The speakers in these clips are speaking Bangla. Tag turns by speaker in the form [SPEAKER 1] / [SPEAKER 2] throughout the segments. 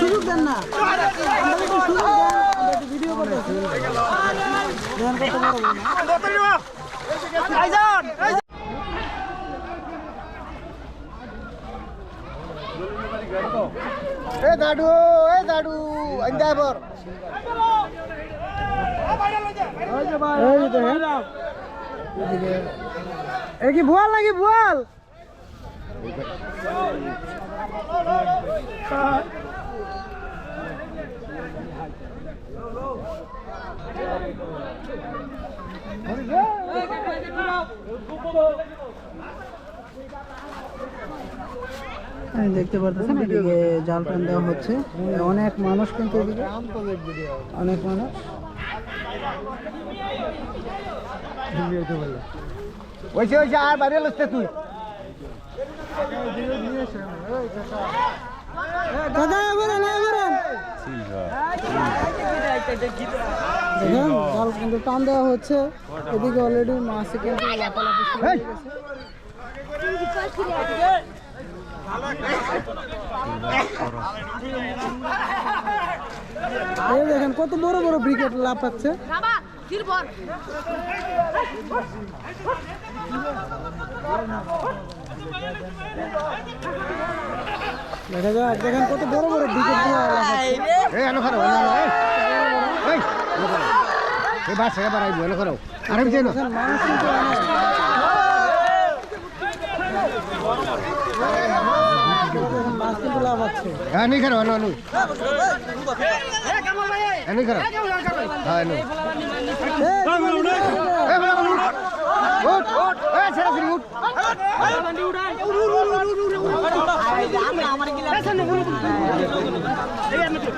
[SPEAKER 1] সুযোগ দেন না ভিডিও।
[SPEAKER 2] এ দাদু এ দাদু আইন্দাবর
[SPEAKER 1] এই যে দেখেন। এদিকে দেখতে পারতেছেন এদিকে জাল টান দেওয়া হচ্ছে অনেক মানুষ কিন্তু এদিকে অনেক মানুষ
[SPEAKER 2] ওইছে আর বাইরে লসতে তুই
[SPEAKER 1] দাদা এবারে দেখেন জাল কিন্তু টান দেওয়া হচ্ছে। এদিকে অলরেডি মাছে কিন্তু লাফালাফি শুরু হয়ে গেছে। দেখেন কত বড় বড় ব্রিকেট লাফাচ্ছে। দেখা যাক দেখেন কত বড় বড় ব্রিকেট দিয়ে লাফাচ্ছে
[SPEAKER 2] এ আনো খারাপ এই এই বাস এবার আইবো এলো খারাপ আরে বিজয় না
[SPEAKER 1] দেখেন মানুষ কিন্তু অনেক দেখেন মাছ কিন্তু লাফাচ্ছে
[SPEAKER 2] হ্যাঁ নেই খারাপ আনো আনো এনে খারাপ হ্যাঁ এনো। এ এ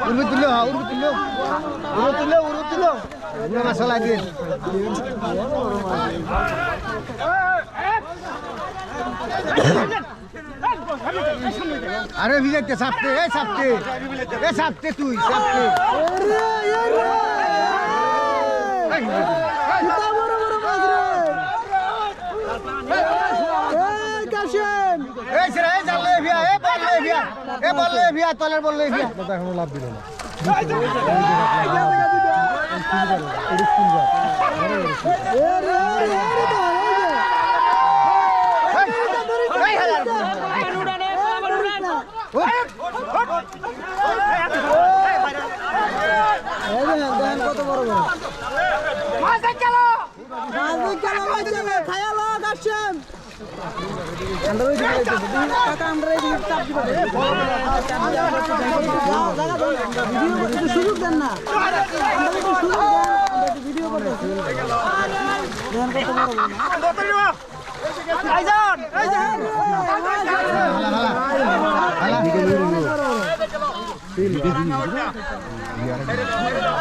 [SPEAKER 2] উড়বে তুলো উড়বে তুলো উড়বে তুলো উড়বে তুলো আরে ভিজাইতে সাপতে এ সাপতে এ সাপতে তুই সাপতে। এ বললে ভিয়া তলের বললে ভিয়া
[SPEAKER 1] এরে, এরে, এরে তো, এই যে।
[SPEAKER 2] এই, এই হাজার
[SPEAKER 1] এই দেখেন, দেখেন কত বড় বড়। মাছ দিয়ে খেলো, মাছ দিয়ে, খায়া লো, কাশেম। ওই দিকে কাকা আন্ডার এই দিকে চাপ দিবে। যাও, জায়গা দাও না, ভিডিও করতে একটু সুযোগ দেন না আন্ডার একটু সুযোগ দেন, আমরা একটু ভিডিও করতেছি দেখেন কত বড় বড় না।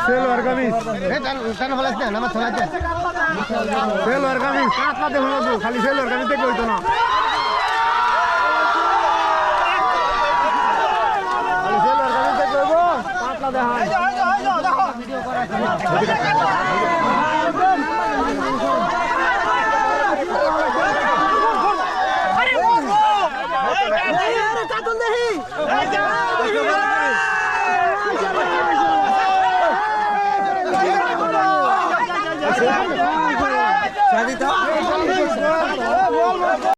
[SPEAKER 2] সেলোয়ার কামিজ এ তার তার ভালো আছে না আমার ছলা আছে সেলোয়ার কামিজ কাটলা দেখো খালি সেলোয়ার কামিজ আছে